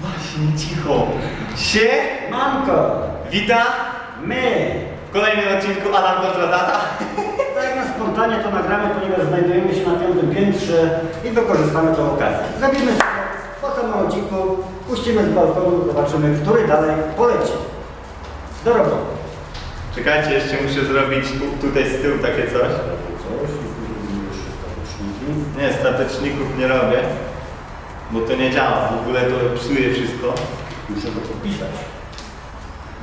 Właśnie, cicho. Sie, Manko, wita my. w kolejnym odcinku Adam Kontra Tak na spontanie to nagramy, ponieważ znajdujemy się na piątym piętrze i wykorzystamy tę okazję. Zrobimy po samochodziku, puścimy z balkonu, zobaczymy, który dalej poleci. Do roboty. Czekajcie, jeszcze muszę zrobić tu- tutaj z tyłu takie coś. Coś, jeszcze stateczniki. Nie, stateczników nie robię, bo to nie działa. W ogóle to psuje wszystko. Muszę go podpisać.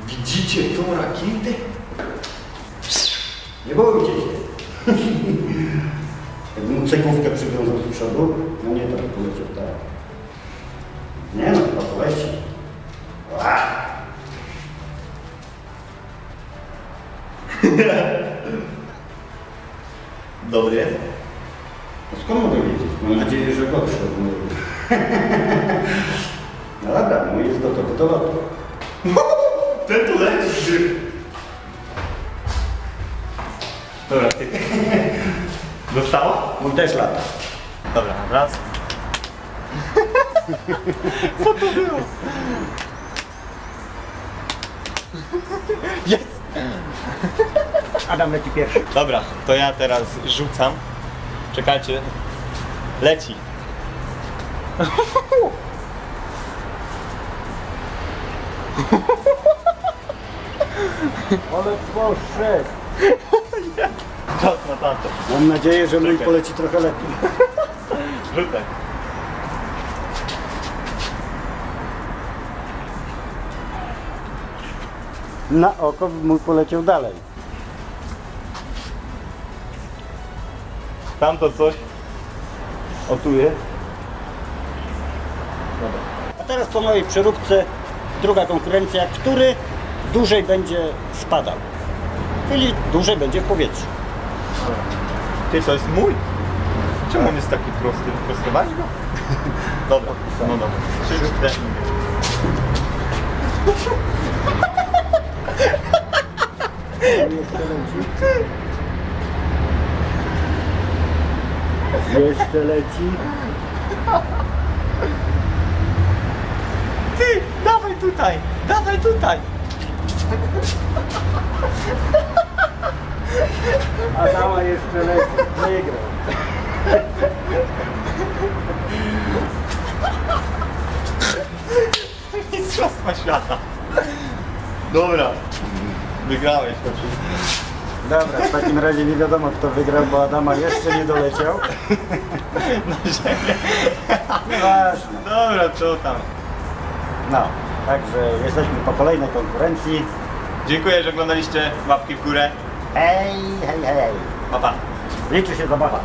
Widzicie tą rakietę? Nie bójcie się. Jakbym cegłówkę przywiązał z przodu, no nie tak poleciał tak. Nie no, chyba poleci. Dobry. No skąd mogę wiedzieć? Mam nadzieję, że gorszy od mojego. No dobra, mój jest gotowy do lotu. Ten tu leci. Dobra, ty. Dostało? Mój też lata. Dobra, raz. Co to było? Jest! Adam leci pierwszy. Dobra, to ja teraz rzucam. Czekajcie. Leci. Ale poszedł. Czas na tatę. Mam nadzieję, że mój Czekaj. poleci trochę lepiej. Rzucaj. Na oko mój poleciał dalej. Tamto coś. O tu jest. A teraz po mojej przeróbce druga konkurencja, który dłużej będzie spadał. Czyli dłużej będzie w powietrzu. Ty, to jest mój? Czemu on jest taki prosty? Prostować go? Dobra, no dobra. Trzy, cztery. Jeszcze leci dawaj tutaj, dawaj tutaj. Adama jeszcze leci. Wygrał. Mistrzostwa świata. Dobra. Wygrałeś Dobra, w takim razie nie wiadomo kto wygrał, bo Adama jeszcze nie doleciał. na ziemię. Dobra, co tam. No, także jesteśmy po kolejnej konkurencji. Dziękuję, że oglądaliście. Łapki w górę. Hej, hej, hej. Pa. Liczy się zabawa.